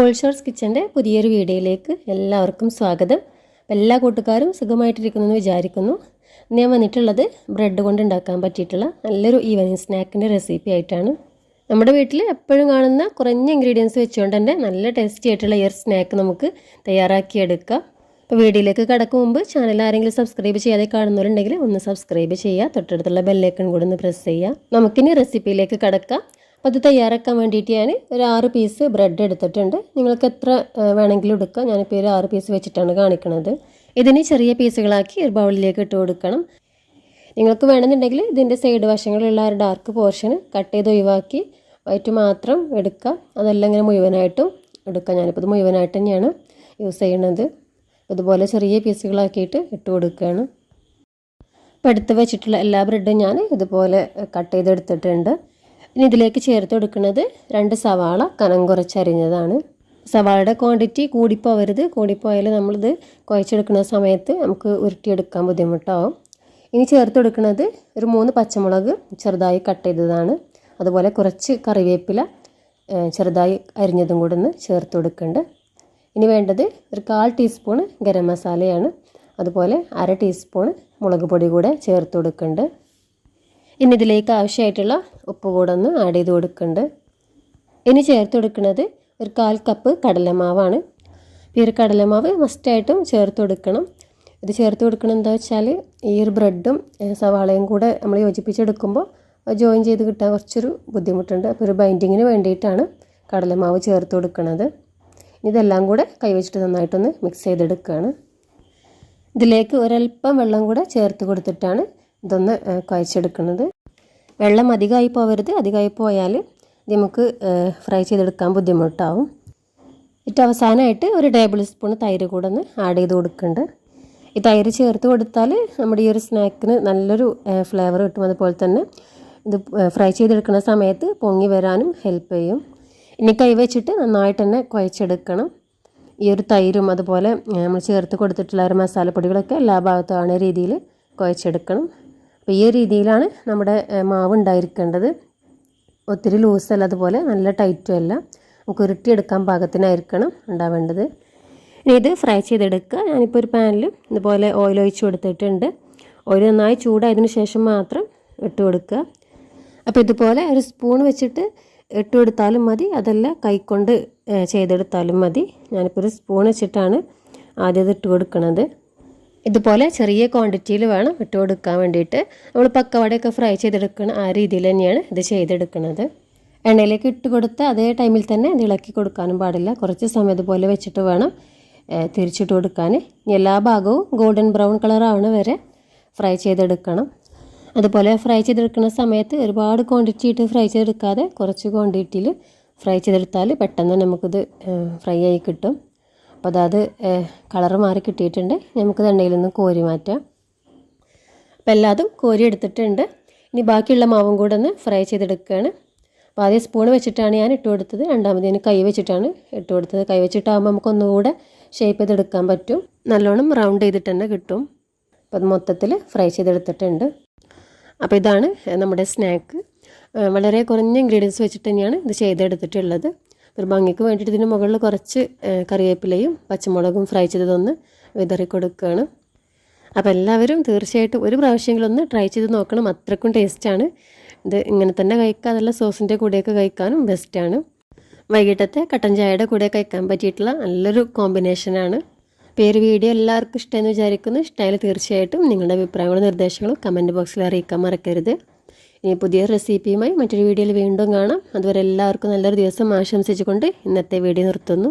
കോൾഷോർസ് കിച്ചന്റെ പുതിയൊരു വീഡിയോയിലേക്ക് എല്ലാവർക്കും സ്വാഗതം. എല്ലാ കൂട്ടുകാരും സുഖമായിട്ടിരിക്കുന്നു വിചാരിക്കുന്നു. ഞാൻ വന്നിട്ടുള്ളത് ബ്രെഡ് കൊണ്ട് ഉണ്ടാക്കാൻ പറ്റിയിട്ടുള്ള നല്ലൊരു ഈവനിങ് സ്നാക്കിന്റെ റെസിപ്പി ആയിട്ടാണ്. നമ്മുടെ വീട്ടിൽ എപ്പോഴും കാണുന്ന കുറഞ്ഞ ഇൻഗ്രീഡിയൻസ് വെച്ചുകൊണ്ട് തന്നെ നല്ല ടേസ്റ്റി ആയിട്ടുള്ള ഈ സ്നാക്ക് നമുക്ക് തയ്യാറാക്കിയെടുക്കാം. അപ്പോൾ വീഡിയോയിലേക്ക് കടക്കും മുമ്പ് ചാനൽ ആരെങ്കിലും സബ്സ്ക്രൈബ് ചെയ്യാതെ കാണുന്നവരുണ്ടെങ്കിൽ ഒന്ന് സബ്സ്ക്രൈബ് ചെയ്യുക തൊട്ടടുത്തുള്ള ബെല്ലൈക്കൺ കൂടെ ഒന്ന് പ്രസ് ചെയ്യുക. നമുക്കിനി റെസിപ്പിയിലേക്ക് കടക്കാം. അപ്പോൾ അത് തയ്യാറാക്കാൻ വേണ്ടിയിട്ട് ഞാൻ ഒരു ആറ് പീസ് ബ്രെഡ് എടുത്തിട്ടുണ്ട്. നിങ്ങൾക്ക് എത്ര വേണമെങ്കിലും എടുക്കാം. ഞാനിപ്പോൾ ഒരു ആറ് പീസ് വെച്ചിട്ടാണ് കാണിക്കുന്നത് ഇതിനെ ചെറിയ പീസുകളാക്കി ഒരു ബൗളിലേക്ക് ഇട്ട് കൊടുക്കണം. നിങ്ങൾക്ക് വേണമെന്നുണ്ടെങ്കിൽ ഇതിന്റെ സൈഡ് വശങ്ങളിലുള്ള ഒരു ഡാർക്ക് പോർഷൻ കട്ട് ചെയ്ത് ഒഴിവാക്കി വൈറ്റ് മാത്രം എടുക്കുക അതെല്ലാം ഇങ്ങനെ മുഴുവനായിട്ടും എടുക്കാം. ഞാനിപ്പോൾ ഇത് മുഴുവനായിട്ട് തന്നെയാണ് യൂസ് ചെയ്യുന്നത്. ഇതുപോലെ ചെറിയ പീസുകളാക്കിയിട്ട് ഇട്ട് കൊടുക്കുകയാണ്. അപ്പോൾ എടുത്ത് വെച്ചിട്ടുള്ള എല്ലാ ബ്രെഡും ഞാൻ ഇതുപോലെ കട്ട് ചെയ്തെടുത്തിട്ടുണ്ട്. ഇനി ഇതിലേക്ക് ചേർത്ത് രണ്ട് സവാള കനം കുറച്ചരിഞ്ഞതാണ്. സവാളയുടെ ക്വാണ്ടിറ്റി കൂടിപ്പോവരുത്. കൂടിപ്പോയാൽ നമ്മളിത് കുഴച്ചെടുക്കുന്ന സമയത്ത് നമുക്ക് ഉരുട്ടിയെടുക്കാൻ ബുദ്ധിമുട്ടാവും. ഇനി ചേർത്ത് ഒരു മൂന്ന് പച്ചമുളക് ചെറുതായി കട്ട് ചെയ്തതാണ്. അതുപോലെ കുറച്ച് കറിവേപ്പില ചെറുതായി അരിഞ്ഞതും കൂടെ ഒന്ന് ചേർത്ത് ഇനി വേണ്ടത് ഒരു കാൽ ടീസ്പൂൺ ഗരം മസാലയാണ്. അതുപോലെ അര ടീസ്പൂൺ മുളക് പൊടി കൂടെ ചേർത്ത് കൊടുക്കുന്നുണ്ട് ഇനി ഇതിലേക്ക് ആവശ്യമായിട്ടുള്ള ഉപ്പ് കൂടെ ഒന്ന് ആഡ് ചെയ്ത് കൊടുക്കുന്നുണ്ട്. ഇനി ചേർത്ത് കൊടുക്കുന്നത് ഒരു കാൽ കപ്പ് കടലമാവാണ്. ഈ ഒരു കടലമാവ് മസ്റ്റായിട്ടും ചേർത്ത് കൊടുക്കണം. ഇത് ചേർത്ത് കൊടുക്കണം എന്താ വെച്ചാൽ ഈ ഒരു ബ്രെഡും സവാളയും കൂടെ നമ്മൾ യോജിപ്പിച്ചെടുക്കുമ്പോൾ ജോയിൻ ചെയ്ത് കിട്ടാൻ കുറച്ചൊരു ബുദ്ധിമുട്ടുണ്ട്. അപ്പോൾ ഒരു ബൈൻഡിങ്ങിന് വേണ്ടിയിട്ടാണ് കടലമാവ് ചേർത്ത് കൊടുക്കുന്നത്. ഇതെല്ലാം കൂടെ കൈവച്ചിട്ട് നന്നായിട്ടൊന്ന് മിക്സ് ചെയ്തെടുക്കുകയാണ്. ഇതിലേക്ക് ഒരല്പം വെള്ളം കൂടെ ചേർത്ത് കൊടുത്തിട്ടാണ് ഇതൊന്ന് കുഴച്ചെടുക്കുന്നത്. വെള്ളം അധികമായി പോകരുത് അധികമായി പോയാൽ ഇത് നമുക്ക് ഫ്രൈ ചെയ്തെടുക്കാൻ ബുദ്ധിമുട്ടാവും. ഏറ്റവും അവസാനമായിട്ട് ഒരു ടേബിൾ സ്പൂൺ തൈര് കൂടെ ഒന്ന് ആഡ് ചെയ്ത് കൊടുക്കുന്നുണ്ട്. ഈ തൈര് ചേർത്ത് കൊടുത്താൽ നമ്മുടെ ഈ ഒരു സ്നാക്കിന് നല്ലൊരു ഫ്ലേവർ കിട്ടും. അതുപോലെ തന്നെ ഇത് ഫ്രൈ ചെയ്തെടുക്കുന്ന സമയത്ത് പൊങ്ങി വരാനും ഹെൽപ്പ് ചെയ്യും. ഇനി കൈ വെച്ചിട്ട് നന്നായിട്ട് തന്നെ കുഴച്ചെടുക്കണം. ഈ ഒരു തൈരും അതുപോലെ നമ്മൾ ചേർത്ത് കൊടുത്തിട്ടുള്ള ഒരു മസാലപ്പൊടികളൊക്കെ എല്ലാ ഭാഗത്തും ആണ് രീതിയിൽ കുഴച്ചെടുക്കണം. അപ്പോൾ ഈ രീതിയിലാണ് നമ്മുടെ മാവ് ഉണ്ടായിരിക്കേണ്ടത്. ഒത്തിരി ലൂസല്ല അതുപോലെ നല്ല ടൈറ്റും അല്ല. നമുക്ക് ഉരുട്ടിയെടുക്കാൻ പാകത്തിനായിരിക്കണം ഉണ്ടാവേണ്ടത്. ഇനി ഇത് ഫ്രൈ ചെയ്തെടുക്കുക. ഞാനിപ്പോൾ ഒരു പാനിൽ ഇതുപോലെ ഓയിൽ ഒഴിച്ച് കൊടുത്തിട്ടുണ്ട്. ഓയിൽ നന്നായി ചൂടായതിനു ശേഷം മാത്രം ഇട്ട് കൊടുക്കുക. അപ്പോൾ ഇതുപോലെ ഒരു സ്പൂൺ വെച്ചിട്ട് ഇട്ട് കൊടുത്താലും മതി. അതല്ല കൈക്കൊണ്ട് ചെയ്തെടുത്താലും മതി. ഞാനിപ്പോൾ ഒരു സ്പൂൺ വെച്ചിട്ടാണ് ആദ്യം ഇത് ഇട്ട് കൊടുക്കുന്നത് ഇതുപോലെ ചെറിയ ക്വാണ്ടിറ്റിയിൽ വേണം ഇട്ട് കൊടുക്കാൻ വേണ്ടിയിട്ട്. നമ്മൾ പക്കവടയൊക്കെ ഫ്രൈ ചെയ്തെടുക്കണം ആ രീതിയിൽ തന്നെയാണ് ഇത് ചെയ്തെടുക്കുന്നത് എണ്ണയിലേക്ക് ഇട്ട് കൊടുത്ത് അതേ ടൈമിൽ തന്നെ ഇത് ഇളക്കി കൊടുക്കാനും പാടില്ല. കുറച്ച് സമയം ഇതുപോലെ വെച്ചിട്ട് വേണം തിരിച്ചിട്ട് കൊടുക്കാൻ. എല്ലാ ഭാഗവും ഗോൾഡൻ ബ്രൗൺ കളർ ആവണ വരെ ഫ്രൈ ചെയ്തെടുക്കണം. അതുപോലെ ഫ്രൈ ചെയ്തെടുക്കുന്ന സമയത്ത് ഒരുപാട് ക്വാണ്ടിറ്റി ഇട്ട് ഫ്രൈ ചെയ്തെടുക്കാതെ കുറച്ച് ക്വാണ്ടിറ്റിയിൽ ഫ്രൈ ചെയ്തെടുത്താൽ പെട്ടെന്ന് നമുക്കിത് ഫ്രൈ ആയി കിട്ടും. അപ്പോൾ അതായത് കളറ് മാറി കിട്ടിയിട്ടുണ്ട്. നമുക്ക് എണ്ണയിൽ നിന്ന് കോരി മാറ്റാം. അപ്പോൾ എല്ലാതും കോരി എടുത്തിട്ടുണ്ട്. ഇനി ബാക്കിയുള്ള മാവും കൂടെ ഒന്ന് ഫ്രൈ ചെയ്തെടുക്കുകയാണ്. അപ്പോൾ ആദ്യം സ്പൂൺ വെച്ചിട്ടാണ് ഞാൻ ഇട്ട് കൊടുത്തത്. രണ്ടാമത് കൈ വെച്ചിട്ടാണ് ഇട്ട് കൊടുത്തത്. കൈ വെച്ചിട്ടാകുമ്പോൾ നമുക്ക് ഒന്നുകൂടെ ഷേപ്പ് ചെയ്തെടുക്കാൻ പറ്റും. നല്ലോണം റൗണ്ട് ചെയ്തിട്ട് തന്നെ കിട്ടും. അപ്പോൾ അത് മൊത്തത്തിൽ ഫ്രൈ ചെയ്തെടുത്തിട്ടുണ്ട്. അപ്പോൾ ഇതാണ് നമ്മുടെ സ്നാക്ക് വളരെ കുറഞ്ഞ ഇൻഗ്രീഡിയൻസ് വെച്ചിട്ട് തന്നെയാണ് ഇത് ചെയ്തെടുത്തിട്ടുള്ളത്. ഒരു ഭംഗിക്ക് വേണ്ടിയിട്ട് ഇതിന് മുകളിൽ കുറച്ച് കറിവേപ്പിലയും പച്ചമുളകും ഫ്രൈ ചെയ്തതൊന്ന് വിതറി കൊടുക്കുകയാണ് അപ്പോൾ എല്ലാവരും തീർച്ചയായിട്ടും ഒരു പ്രാവശ്യമെങ്കിലും ഒന്ന് ട്രൈ ചെയ്ത് നോക്കണം. അത്രക്കും ടേസ്റ്റാണ്. ഇത് ഇങ്ങനെ തന്നെ കഴിക്കുക അതല്ല സോസിന്റെ കൂടെയൊക്കെ കഴിക്കാനും ബെസ്റ്റാണ്. വൈകിട്ടത്തെ കട്ടൻ ചായയുടെ കൂടെ കഴിക്കാൻ പറ്റിയിട്ടുള്ള നല്ലൊരു കോമ്പിനേഷനാണ്. പേര് വീഡിയോ എല്ലാവർക്കും ഇഷ്ടമെന്ന് വിചാരിക്കുന്നു. ഇഷ്ടമായാലും തീർച്ചയായിട്ടും നിങ്ങളുടെ അഭിപ്രായങ്ങളും നിർദ്ദേശങ്ങളും കമന്റ് ബോക്സിൽ അറിയിക്കാൻ മറക്കരുത്. ഇനി പുതിയ റെസിപ്പിയുമായി മറ്റൊരു വീഡിയോയിൽ വീണ്ടും കാണാം. അതുവരെ എല്ലാവർക്കും നല്ലൊരു ദിവസം ആശംസിച്ചുകൊണ്ട് ഇന്നത്തെ വീഡിയോ നിർത്തുന്നു.